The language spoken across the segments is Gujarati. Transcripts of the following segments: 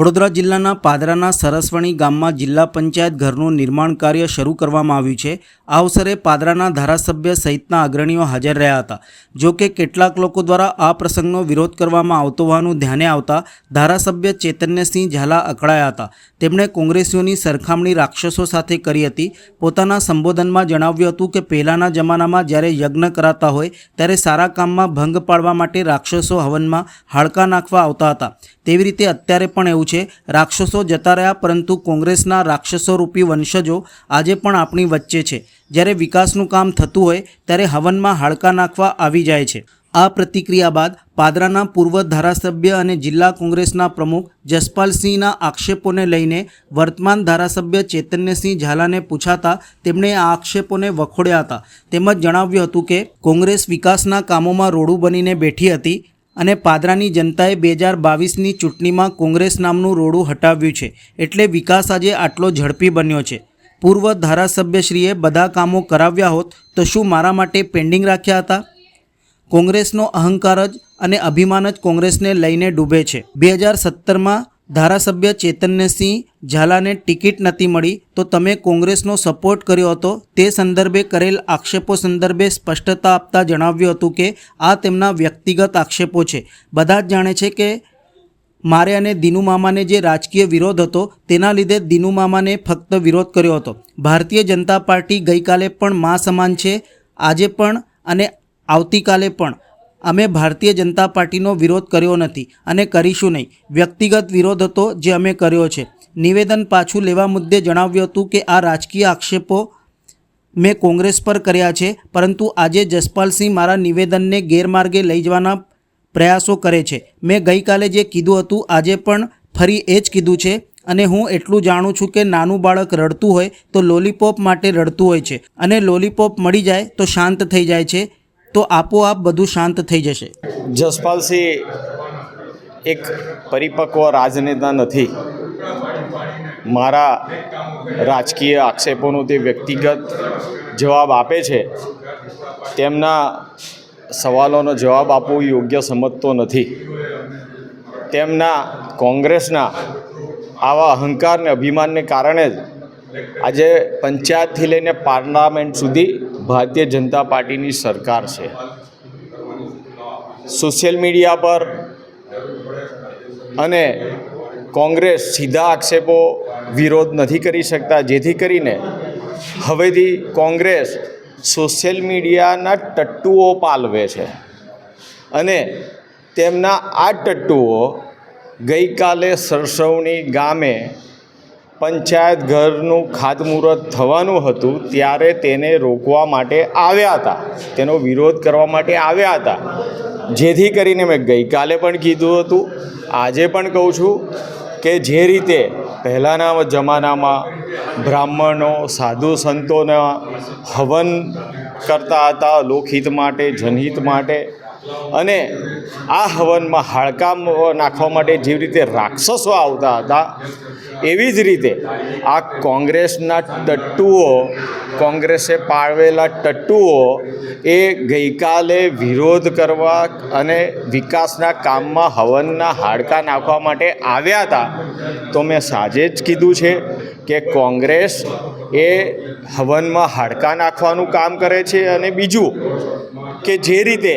વડોદરા જિલ્લાના પાદરાના સરસવણી ગામમાં જિલ્લા પંચાયત ઘરનું નિર્માણ કાર્ય શરૂ કરવામાં આવ્યું છે. આ અવસરે પાદરાના ધારાસભ્ય સહિતના અગ્રણીઓ હાજર રહ્યા હતા. જો કે કેટલાક લોકો દ્વારા આ પ્રસંગનો વિરોધ કરવામાં આવતો હોવાનું ધ્યાને આવતા ધારાસભ્ય ચેતન્યસિંહ ઝાલા અકળાયા હતા. તેમણે કોંગ્રેસીઓની સરખામણી રાક્ષસો સાથે કરી હતી. પોતાના સંબોધનમાં જણાવ્યું હતું કે પહેલાંના જમાનામાં જ્યારે યજ્ઞ કરાતા હોય ત્યારે સારા કામમાં ભંગ પાડવા માટે રાક્ષસો હવનમાં હાડકા નાખવા આવતા હતા. તેવી રીતે અત્યારે પણ એવું છે. રાક્ષસો જતા રહ્યા, પરંતુ કોંગ્રેસના રાક્ષસો રૂપી વંશજો આજે પણ આપણી વચ્ચે છે. જ્યારે વિકાસનું કામ થતું હોય, ત્યારે હવનમાં હાડકા નાખવા આવી જાય છે. આ પ્રતિક્રિયા બાદ પાદરાના પૂર્વ ધારાસભ્ય અને જિલ્લા કોંગ્રેસના પ્રમુખ જસપાલસિંહના આક્ષેપોને લઈને વર્તમાન ધારાસભ્ય ચૈતન્યસિંહ ઝાલાને પૂછાતા તેમણે આ આક્ષેપોને વખોડ્યા હતા. તેમજ જણાવ્યું હતું કે, કોંગ્રેસ વિકાસના કામોમાં રોડું બનીને બેઠી હતી અને પાદરાની જનતાએ બે હજાર બાવીસની ચૂંટણીમાં કોંગ્રેસ નામનું રોડું હટાવ્યું છે. એટલે વિકાસ આજે આટલો ઝડપી બન્યો છે. પૂર્વ ધારાસભ્યશ્રીએ બધા કામો કરાવ્યા હોત તો શું મારા માટે પેન્ડિંગ રાખ્યા હતા? કોંગ્રેસનો અહંકાર જ અને અભિમાન જ કોંગ્રેસને લઈને ડૂબે છે. બે હજાર સત્તરમાં ધારાસભ્ય ચેતન્યસિંહ ઝાલાને ટિકિટ નથી મળી તો તમે કોંગ્રેસનો સપોર્ટ કર્યો હતો. તે સંદર્ભે કરેલ આક્ષેપો સંદર્ભે સ્પષ્ટતા આપતા જણાવ્યું હતું કે આ તેમના વ્યક્તિગત આક્ષેપો છે. બધા જ જાણે છે કે મારે અને દીનુ મામાને જે રાજકીય વિરોધ હતો તેના લીધે દીનુ મામાને ફક્ત વિરોધ કર્યો હતો. ભારતીય જનતા પાર્ટી ગઈકાલે પણ મા સમાન છે. આજે પણ અને આવતીકાલે પણ. અમે ભારતીય જનતા પાર્ટીનો વિરોધ કર્યો નથી અને કરીશું નહીં. વ્યક્તિગત વિરોધ હતો જે અમે કર્યો છે. નિવેદન પાછું લેવા મુદ્દે જણાવ્યું હતું કે આ રાજકીય આક્ષેપો મેં કોંગ્રેસ પર કર્યા છે, પરંતુ આજે જસપાલસિંહ મારા નિવેદનને ગેરમાર્ગે લઈ જવાના પ્રયાસો કરે છે. મેં ગઈકાલે જે કીધું હતું, આજે પણ ફરી એ જ કીધું છે અને હું એટલું જાણું છું કે નાનું બાળક રડતું હોય તો લોલીપોપ માટે રડતું હોય છે અને લોલીપોપ મળી જાય તો શાંત થઈ જાય છે. તો આપોઆપ બધું શાંત થઈ જશે. જસપાલસિંહ એક પરિપક્વ રાજનેતા નથી. મારા રાજકીય આક્ષેપોનો તે વ્યક્તિગત જવાબ આપે છે. તેમના સવાલોનો જવાબ આપવો યોગ્ય સમજતો નથી. તેમના કોંગ્રેસના આવા અહંકાર ને અભિમાનને કારણે જ આજે પંચાયતથી લઈને પાર્લામેન્ટ સુધી ભારતીય જનતા પાર્ટીની સરકાર છે. સોશિયલ મીડિયા પર અને કોંગ્રેસ સીધા આક્ષેપો વિરોધ નથી કરી શકતા. જેથી કરીને હવેથી કોંગ્રેસ સોશિયલ મીડિયાના ટટ્ટુઓ પાલવે છે. અને તેમના આ ટટ્ટુઓ ગઈકાલે સરસવણી ગામે પંચાયત ઘરનું ખાતમુહૂર્ત થવાનું હતું ત્યારે તેને રોકવા માટે આવ્યા હતા. તેનો વિરોધ કરવા માટે આવ્યા હતા. જેથી કરીને મેં ગઈકાલે પણ કીધું હતું. આજે પણ કહું છું કે જે રીતે પહેલાંના જમાનામાં બ્રાહ્મણો, સાધુ સંતોના હવન કરતા હતા, લોકહિત માટે, જનહિત માટે અને આ હવનમાં હાડકા નાખવા માટે જેવી રીતે રાક્ષસો આવતા હતા, એવી જ રીતે આ કોંગ્રેસના ટટ્ટુઓ, કોંગ્રેસે પાળવેલા ટટ્ટુઓ એ ગઈકાલે વિરોધ કરવા અને વિકાસના કામમાં હવનના હાડકા નાખવા માટે આવ્યા હતા. તો મેં સાંજે જ કીધું છે કે કોંગ્રેસ એ હવનમાં હાડકા નાખવાનું કામ કરે છે અને બીજું કે જે રીતે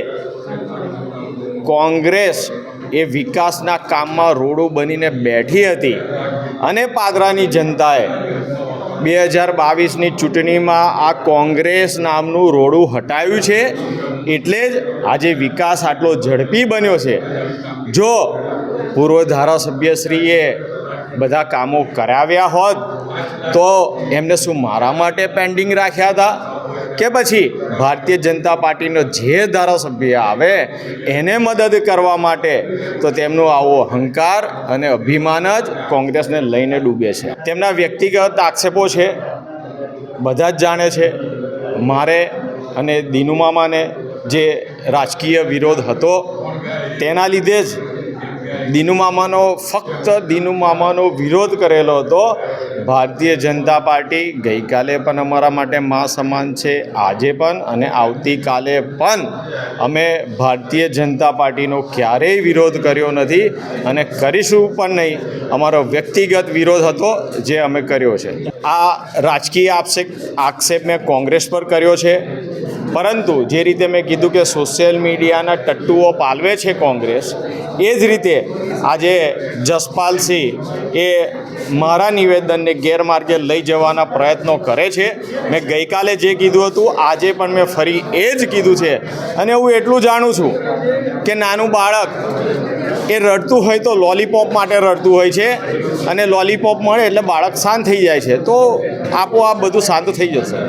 કોંગ્રેસ એ વિકાસના કામમાં રોડો બનીને બેઠી હતી. અને પાદરાની જનતાએ બે હજાર બાવીસની ચૂંટણીમાં આ કોંગ્રેસ નામનું રોડું હટાવ્યું છે. એટલે જ આજે વિકાસ આટલો ઝડપી બન્યો છે. જો પૂર્વ ધારાસભ્યશ્રીએ બધા કામો કરાવ્યા હોત, તો એમને શું મારા માટે પેન્ડિંગ રાખ્યા હતા? કે પછી ભારતીય જનતા પાર્ટીનો જે ધારાસભ્ય આવે, એને મદદ કરવા માટે તો તેમનો આવો અહંકાર અને અભિમાન જ કોંગ્રેસને લઈને ડૂબે છે. તેમના વ્યક્તિગત આક્ષેપો છે, બધા જ જાણે છે. મારે અને દીનુમામાને જે રાજકીય વિરોધ હતો, તેના લીધે જ દીનુ મામાનો ફક્ત દીનુ મામાનો વિરોધ કરેલો હતો. ભારતીય જનતા પાર્ટી ગઈકાલે પણ અમારા માટે મા સમાન છે, આજે પણ અને આવતીકાલે પણ. અમે ભારતીય જનતા પાર્ટીનો ક્યારેય વિરોધ કર્યો નથી અને કરીશું પણ નહીં. અમારો વ્યક્તિગત વિરોધ હતો જે અમે કર્યો છે. આ રાજકીય આક્ષેપ આક્ષેપ મેં કોંગ્રેસ પર કર્યો છે. પરંતુ જે રીતે મેં કીધું કે સોશિયલ મીડિયાના ટટ્ટુઓ પાલવે છે કોંગ્રેસ, એ જ રીતે આજે જસપાલસિંહ એ મારા નિવેદનને ગેરમાર્ગે લઈ જવાના પ્રયત્નો કરે છે. મેં ગઈકાલે જે કીધું હતું, આજે પણ મેં ફરી એ જ કીધું છે. અને હું એટલું જાણું છું કે નાનું બાળક એ રડતું હોય તો લોલીપોપ માટે રડતું હોય છે અને લોલીપોપ મળે એટલે બાળક શાંત થઈ જાય છે. તો આપોઆપ બધું શાંત થઈ જશે.